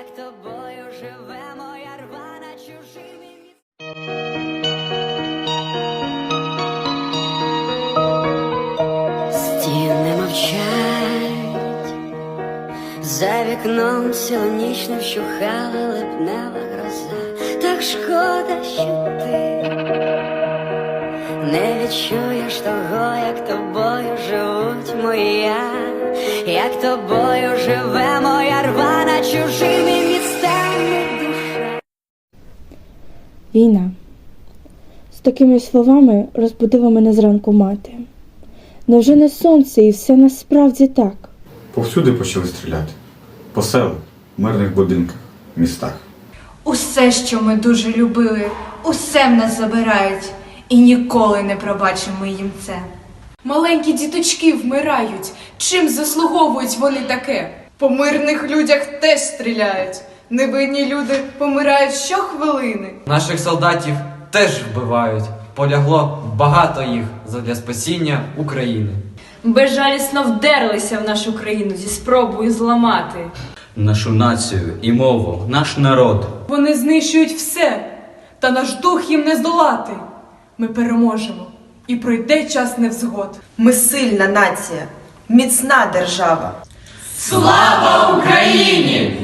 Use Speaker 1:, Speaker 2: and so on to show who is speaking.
Speaker 1: як тобою живе моя рвана чужими. Стіни мовчать, за вікном цілу вщухала липнева гроза. Так шкода, що ти не відчуєш того, як тобою живуть моя, як тобою живе моя рвана чужими
Speaker 2: Війна. З такими словами розбудила мене зранку мати. Невже не сонце і все насправді так?
Speaker 3: Повсюди почали стріляти. По селах, мирних будинках, містах.
Speaker 4: Усе, що ми дуже любили, усе в нас забирають, і ніколи не пробачимо їм це.
Speaker 5: Маленькі діточки вмирають. Чим заслуговують вони таке? По мирних людях теж стріляють. Невинні люди помирають щохвилини.
Speaker 6: Наших солдатів теж вбивають. Полягло багато їх задля спасіння України.
Speaker 7: безжалісно вдерлися в нашу країну зі спробою зламати.
Speaker 8: нашу націю і мову, наш народ.
Speaker 5: Вони знищують все, та наш дух їм не здолати. Ми переможемо, і пройде час невзгод.
Speaker 9: Ми сильна нація, міцна держава.
Speaker 6: Слава Україні!